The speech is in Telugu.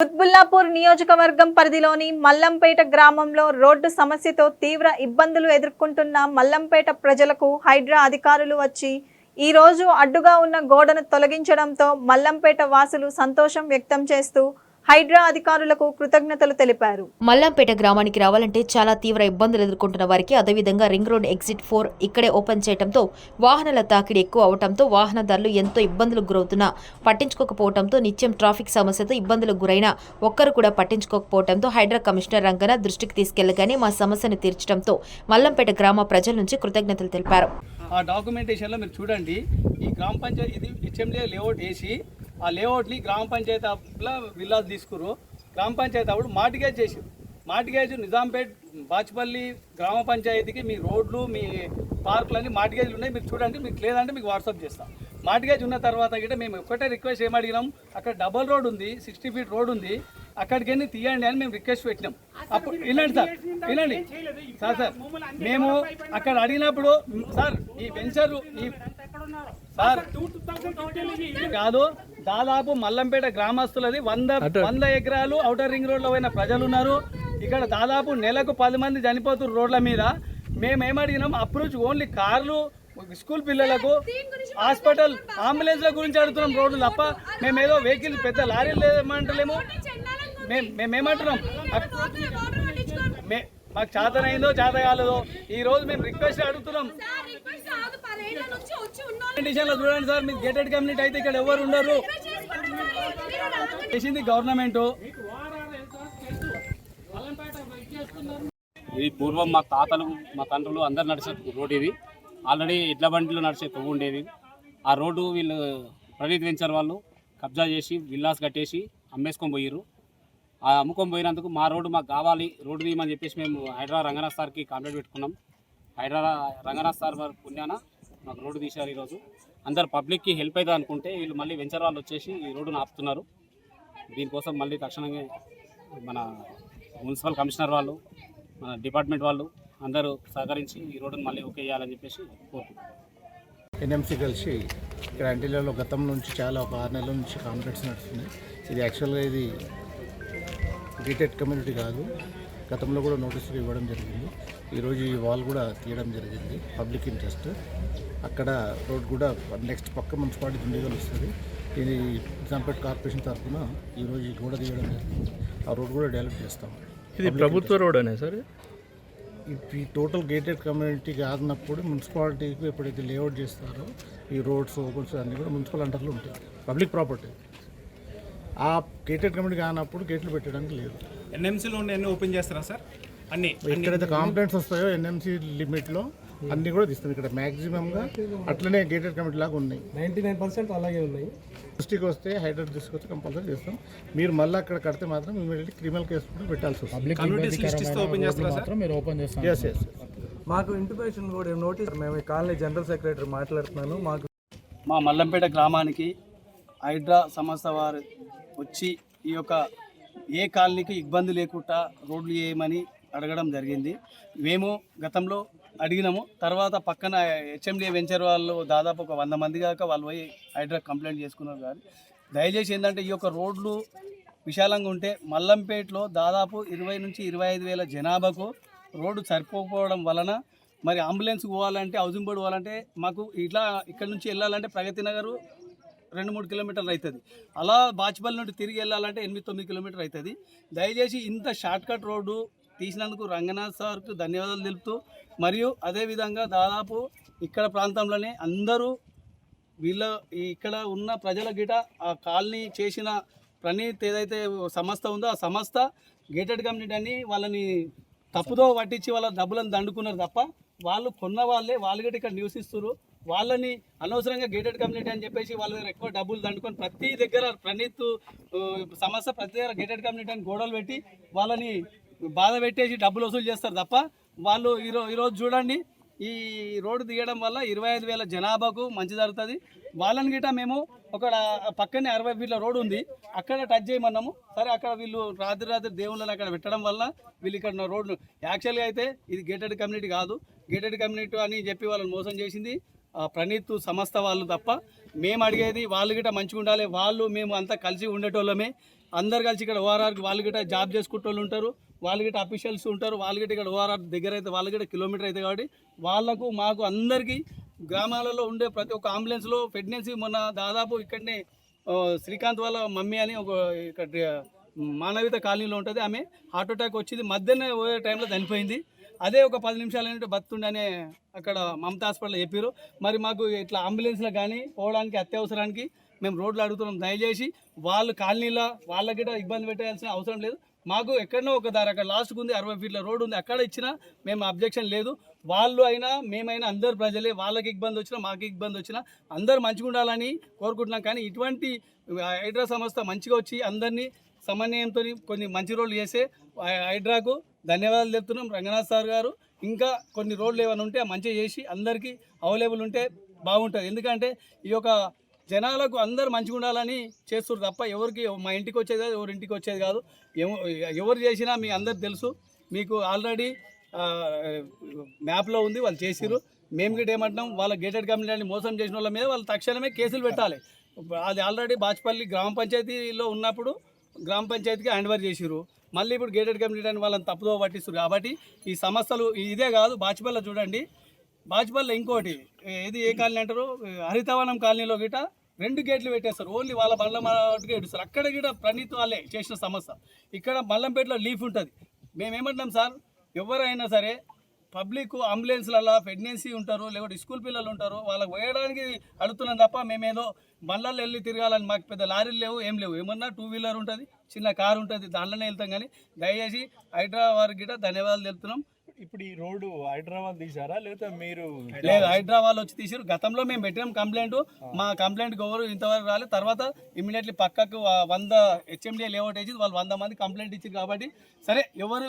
కుత్బుల్లాపూర్ నియోజకవర్గం పరిధిలోని మల్లంపేట గ్రామంలో రోడ్డు సమస్యతో తీవ్ర ఇబ్బందులు ఎదుర్కొంటున్న మల్లంపేట ప్రజలకు హైడ్రా అధికారులు వచ్చి ఈ రోజు అడ్డుగా ఉన్న గోడను తొలగించడంతో మల్లంపేట వాసులు సంతోషం వ్యక్తం చేస్తూ హైడ్రా అధికారులకు కృతజ్ఞతలు తెలిపారు. మల్లంపేట గ్రామానికి రావాలంటే చాలా తీవ్ర ఇబ్బందులు ఎదుర్కొంటున్న వారికి అదేవిధంగా రింగ్ రోడ్ ఎగ్జిట్ ఫోర్ ఇక్కడే ఓపెన్ చేయడంతో వాహనాల తాకిడి ఎక్కువ అవడంతో వాహనదారులు ఎంతో ఇబ్బందులకు గురవుతున్నా. పట్టించుకోకపోవడంతో నిత్యం ట్రాఫిక్ సమస్యతో ఇబ్బందులకు గురైన ఒక్కరు కూడా పట్టించుకోకపోవడంతో హైడ్రా కమిషనర్ రంగన దృష్టికి తీసుకెళ్ళగానే మా సమస్యను తీర్చడంతో మల్లంపేట గ్రామ ప్రజల నుంచి కృతజ్ఞతలు తెలిపారు. ఆ డాక్యుమెంటేషన్లో మీరు చూడండి ఈ గ్రామ పంచాయతీ ఇది హెచ్ఎండిఏ లేఅవుట్ వేసి ఆ లేఅవుట్ని గ్రామ పంచాయతీ ఆఫీస్లో విల్లాస్ తీసుకురు గ్రామ పంచాయతీ అప్పుడు మార్టిగేజ్ చేసారు మార్టిగేజ్ నిజాంపేట్ బాచుపల్లి గ్రామ పంచాయతీకి మీ రోడ్లు మీ పార్కులన్నీ మార్టిగేజ్లు ఉన్నాయి. మీరు చూడండి మీకు లేదంటే మీకు వాట్సాప్ చేస్తాం. మార్టిగేజ్ ఉన్న తర్వాత గిట్ట మేము ఒక్కటే రిక్వెస్ట్ ఏమడిగినాం. అక్కడ డబల్ రోడ్ ఉంది సిక్స్టీ ఫీట్ రోడ్ ఉంది. అక్కడికి వెళ్ళి తీయండి అని మేము రిక్వెస్ట్ పెట్టినాం. అప్పుడు వినండి సార్ వినండి. సార్ సార్ మేము అక్కడ అడిగినప్పుడు సార్ ఈ వెంచర్ ఈ సార్ కాదు. దాదాపు మల్లంపేట గ్రామస్తులది వంద వంద ఎకరాలు ఔటర్ రింగ్ రోడ్లో పోయిన ప్రజలు ఉన్నారు ఇక్కడ దాదాపు నెలకు పది మంది చనిపోతున్నారు రోడ్ల మీద. మేము ఏమడిగినాం అప్రోచ్ ఓన్లీ కార్లు స్కూల్ పిల్లలకు హాస్పిటల్ అంబులెన్స్ల గురించి అడుగుతున్నాం రోడ్లు తప్ప. మేము ఏదో వెహికల్ పెద్ద లారీలు లేమంటలేము మేము మేమేమంటున్నాం? మే మాకు చేతనైందో చేత కాలేదో ఈ రోజు మేము రిక్వెస్ట్ అడుగుతున్నాం. కండిషన్లో చూడండి సార్ మీరు గేటెడ్ కమ్యూనిటీ అయితే ఇక్కడ ఎవరు ఉండరు. చేసింది గవర్నమెంట్ ఇది పూర్వం మా తాతలు మా తండ్రులు అందరు నడిచే రోడ్ ఇది. ఆల్రెడీ ఎడ్ల బండిలో నడిచే తవ్వు ఉండేది. ఆ రోడ్డు వీళ్ళు ప్రణీత్ వెంచర్ వాళ్ళు. కబ్జా చేసి విల్లాస్ కట్టేసి అమ్మేసుకొని పోయిర్రు. ఆ అమ్ముకొని పోయినందుకు మా రోడ్డు మాకు కావాలి రోడ్డు తీయమని చెప్పేసి మేము హైదరాబాద్ రంగనాథ్ సార్కి కంప్లైంట్ పెట్టుకున్నాం. హైదరాబాద్ రంగనాథ్ సార్ వారి పుణ్యాన మాకు రోడ్డు తీశారు ఈరోజు. అందరు పబ్లిక్కి హెల్ప్ అవుతుంది అనుకుంటే వీళ్ళు మళ్ళీ వెంచర్ వాళ్ళు వచ్చేసి ఈ రోడ్డును ఆపుతున్నారు. దీనికోసం మళ్ళీ తక్షణంగా మన మున్సిపల్ కమిషనర్ వాళ్ళు మన డిపార్ట్మెంట్ వాళ్ళు అందరూ సహకరించి ఈ రోడ్డును మళ్ళీ ఓకే చేయాలని చెప్పేసి కోరుకుంటున్నాం. ఎన్ఎంసీ కలిసి ఇక్కడ అంటిలలో గతం నుంచి చాలా ఒక ఆరు నెలల నుంచి కాన్ఫరెన్స్ నడుస్తుంది ఇది యాక్చువల్గా ఇది గేటెడ్ కమ్యూనిటీ కాదు. గతంలో కూడా నోటీసులు ఇవ్వడం జరిగింది. ఈరోజు ఈ వాల్ కూడా తీయడం జరిగింది. పబ్లిక్ ఇంట్రెస్ట్ అక్కడ రోడ్ కూడా నెక్స్ట్ పక్క మున్సిపాలిటీ దుండిగలు వస్తుంది. ఇది నిజాంపేట్ కార్పొరేషన్ తరఫున ఈరోజు ఈ గోడ తీయడం జరిగింది. ఆ రోడ్ కూడా డెవలప్ చేస్తాం. ఇది ప్రభుత్వ రోడ్ అనే సార్? ఈ టోటల్ గేటెడ్ కమ్యూనిటీ కాదన్నప్పుడు మున్సిపాలిటీకి ఎప్పుడైతే లేఅవుట్ చేస్తారో ఈ రోడ్స్ ఓపెన్స్ అన్నీ కూడా మున్సిపల్ అండర్లో ఉంటాయి. పబ్లిక్ ప్రాపర్టీ ఆ గేటెడ్ కమ్యూనిటీ కానప్పుడు గేట్లు పెట్టడానికి లేదు. ఎన్ఎంసీలో ఉండే అన్ని ఓపెన్ చేస్తారా సార్? అన్ని ఎక్కడైతే కాంప్లైంట్స్ వస్తాయో ఎన్ఎంసీ లిమిట్లో అన్నీ కూడా తీస్తాం ఇక్కడ. మ్యాక్సిమంగా అట్లనే గేటెడ్ కమిటీ లాగా ఉన్నాయి. నైంటీ నైన్ పర్సెంట్ అలాగే ఉన్నాయి. దృష్టికి వస్తే హైడ్రేట్ వస్తే కంపల్సరీ చేస్తాం. మీరు మళ్ళీ అక్కడ కడితే మాత్రం ఇమీడియట్లీ క్రిమినల్ కేసు కూడా పెట్టాల్సి వస్తుంది. మాకు ఇంటిమేషన్ కూడా నోటీస్ మేము ఈ కాలనీ జనరల్ సెక్రటరీ మాట్లాడుతున్నాను. మాకు మా మల్లంపేట గ్రామానికి హైడ్రా సంస్థ వారు వచ్చి ఈ యొక్క ఏ కాలనీకి ఇబ్బంది లేకుండా రోడ్లు వేయమని అడగడం జరిగింది. మేము గతంలో అడిగినాము. తర్వాత పక్కన హెచ్ఎండి వెంచర్ వాళ్ళు దాదాపు ఒక వంద మంది దాకా వాళ్ళు పోయి హైడ్రా కంప్లైంట్ చేసుకున్నారు కానీ దయచేసి ఏంటంటే ఈ యొక్క రోడ్లు విశాలంగా ఉంటే మల్లంపేటలో దాదాపు ఇరవై నుంచి ఇరవై ఐదు వేల జనాభాకు రోడ్డు సరిపోకపోవడం వలన మరి అంబులెన్స్ పోవాలంటే హౌసింగ్ బోర్డు పోవాలంటే మాకు ఇట్లా ఇక్కడ నుంచి వెళ్ళాలంటే ప్రగతి నగరు రెండు మూడు కిలోమీటర్లు అవుతుంది. అలా బాచుపల్లి నుండి తిరిగి వెళ్ళాలంటే ఎనిమిది తొమ్మిది కిలోమీటర్ అవుతుంది. దయచేసి ఇంత షార్ట్కట్ రోడ్డు తీసినందుకు రంగనాథ్ సార్కు ధన్యవాదాలు తెలుపుతూ మరియు అదేవిధంగా దాదాపు ఇక్కడ ప్రాంతంలోనే అందరూ వీళ్ళ ఇక్కడ ఉన్న ప్రజల గిట ఆ కాలనీ చేసిన ప్రణీత్ ఏదైతే సంస్థ ఉందో ఆ సంస్థ గేటెడ్ కమ్యూనిటీ అని వాళ్ళని తప్పుదో పట్టించి వాళ్ళ డబ్బులను దండుకున్నారు తప్ప వాళ్ళు కొన్న వాళ్ళే వాళ్ళు గిట్ట ఇక్కడ నివసిస్తున్నారు. వాళ్ళని అనవసరంగా గేటెడ్ కమ్యూనిటీ అని చెప్పేసి వాళ్ళ దగ్గర ఎక్కువ డబ్బులు దండుకొని ప్రతి దగ్గర ప్రణీత్ సమస్య ప్రతి దగ్గర గేటెడ్ కమ్యూనిటీ అని గోడలు పెట్టి వాళ్ళని బాధ పెట్టేసి డబ్బులు వసూలు చేస్తారు తప్ప వాళ్ళు ఈరో ఈరోజు చూడండి ఈ రోడ్డు తీయడం వల్ల ఇరవై ఐదు వేల జనాభాకు మంచి జరుగుతుంది. వాళ్ళని గిట్ట మేము ఒక పక్కనే అరవై ఫీట్ల రోడ్డు ఉంది అక్కడ టచ్ చేయమన్నాము. సరే అక్కడ వీళ్ళు రాత్రి రాత్రి దేవుళ్ళని అక్కడ పెట్టడం వల్ల వీళ్ళు ఇక్కడ ఉన్న రోడ్డు యాక్చువల్గా అయితే ఇది గేటెడ్ కమ్యూనిటీ కాదు. గేటెడ్ కమ్యూనిటీ అని చెప్పి వాళ్ళని మోసం చేసింది. ప్రణీత్ సంస్థ వాళ్ళు తప్ప మేము అడిగేది వాళ్ళు గిట్ట మంచిగా ఉండాలి. వాళ్ళు మేము అంతా కలిసి ఉండేటోళ్ళమే. అందరు కలిసి ఇక్కడ ఓఆర్ఆర్కి వాళ్ళు గిట్ట జాబ్ చేసుకుంటూ వాళ్ళు ఉంటారు. వాళ్ళు గిట్ట అఫీషియల్స్ ఉంటారు. వాళ్ళు గిట్ట ఇక్కడ ఓఆర్ఆర్ దగ్గర అయితే వాళ్ళ గిట్ట కిలోమీటర్ అయితే కాబట్టి వాళ్ళకు మాకు అందరికీ గ్రామాలలో ఉండే ప్రతి ఒక్క అంబులెన్స్లో ప్రెగ్నెన్సీ మొన్న దాదాపు ఇక్కడనే శ్రీకాంత్ వాళ్ళ మమ్మీ అని ఒక ఇక్కడ మానవిత కాలనీలో ఉంటుంది. ఆమె హార్ట్ అటాక్ వచ్చింది. మధ్యనే పోయే టైంలో చనిపోయింది. అదే ఒక పది నిమిషాలు ఏంటంటే బతుండనే అక్కడ మమతా హాస్పిటల్ చెప్పారు మరి మాకు ఇట్లా అంబులెన్స్లో కానీ పోవడానికి అత్యవసరానికి మేము రోడ్లు అడుగుతున్నాం. దయచేసి వాళ్ళు కాలనీలో వాళ్ళకి కూడా ఇబ్బంది పెట్టాల్సిన అవసరం లేదు. మాకు ఎక్కడనో ఒక దారి అక్కడ లాస్ట్కి ఉంది అరవై ఫీట్ల రోడ్ ఉంది. అక్కడ ఇచ్చినా మేము అబ్జెక్షన్ లేదు. వాళ్ళు అయినా మేమైనా అందరు ప్రజలే. వాళ్ళకి ఇబ్బంది వచ్చినా మాకు ఇబ్బంది వచ్చినా అందరు మంచిగా ఉండాలని కోరుకుంటున్నాం. కానీ ఇటువంటి హైడ్రా సంస్థ మంచిగా వచ్చి అందరినీ సమన్వయంతో కొన్ని మంచి రోడ్లు చేసే హైడ్రాకు ధన్యవాదాలు చెప్తున్నాం రంగనాథ్ సార్ గారు. ఇంకా కొన్ని రోడ్లు ఏమైనా ఉంటే మంచిగా చేసి అందరికీ అవైలబుల్ ఉంటే బాగుంటుంది. ఎందుకంటే ఈ యొక్క జనాలకు అందరు మంచిగా ఉండాలని చేస్తారు తప్ప ఎవరికి మా ఇంటికి వచ్చేది కాదు ఎవరి ఇంటికి వచ్చేది కాదు. ఎవరు చేసినా మీ అందరికి తెలుసు. మీకు ఆల్రెడీ మ్యాప్లో ఉంది వాళ్ళు చేసిరు మేము గిట్ట ఏమంటున్నాం వాళ్ళ గేటెడ్ కమ్యూనిటీ మోసం చేసిన వాళ్ళ మీద వాళ్ళు తక్షణమే కేసులు పెట్టాలి. అది ఆల్రెడీ బాచ్పల్లి గ్రామ పంచాయతీలో ఉన్నప్పుడు గ్రామ పంచాయతీకి హ్యాండ్ ఓవర్ చేసిరు మళ్ళీ ఇప్పుడు గేటెడ్ కమ్యూనిటీ అని వాళ్ళని తప్పుదో పట్టిస్తారు కాబట్టి ఈ సమస్యలు ఇదే కాదు బాచ్పల్లి చూడండి. బాజ్పల్లి ఇంకోటి ఏది ఏ కాలనీ అంటారు? హరితవనం కాలనీలో గిట రెండు గేట్లు పెట్టేస్తారు. ఓన్లీ వాళ్ళ బండ్ల మాటగా ఏడుస్తారు. అక్కడ గిట ప్రణీత్ వాళ్ళే చేసిన సమస్య. ఇక్కడ మల్లంపేటలో లీఫ్ ఉంటుంది. మేమేమంటున్నాం సార్? ఎవరైనా సరే పబ్లిక్ అంబులెన్స్లలో ప్రెగ్నెన్సీ ఉంటారు లేకపోతే స్కూల్ పిల్లలు ఉంటారు వాళ్ళకి పోయడానికి అడుగుతున్నాం తప్ప మేమేదో బండ్లలో వెళ్ళి తిరగాలని మాకు పెద్ద లారీలు లేవు ఏం లేవు. ఏమన్నా టూ వీలర్ ఉంటుంది చిన్న కారు ఉంటుంది దాంట్లోనే వెళ్తాం కానీ దయచేసి హైదరాబాద్ గిట ధన్యవాదాలు తెలుపుతున్నాం. ఇప్పుడు ఈ రోడ్డు హైదరాబాద్ తీసారా లేకపోతే మీరు లేదు హైదరాబాద్ వచ్చి తీసారు గతంలో మేము పెట్టినాం కంప్లైంట్. మా కంప్లైంట్ ఎవరు ఇంతవరకు రాలేదు. తర్వాత ఇమీడియట్లీ పక్కకు వంద హెచ్ఎండిఏ లేఅవుట్ వేసి వాళ్ళు వంద మంది కంప్లైంట్ ఇచ్చారు కాబట్టి. సరే ఎవరు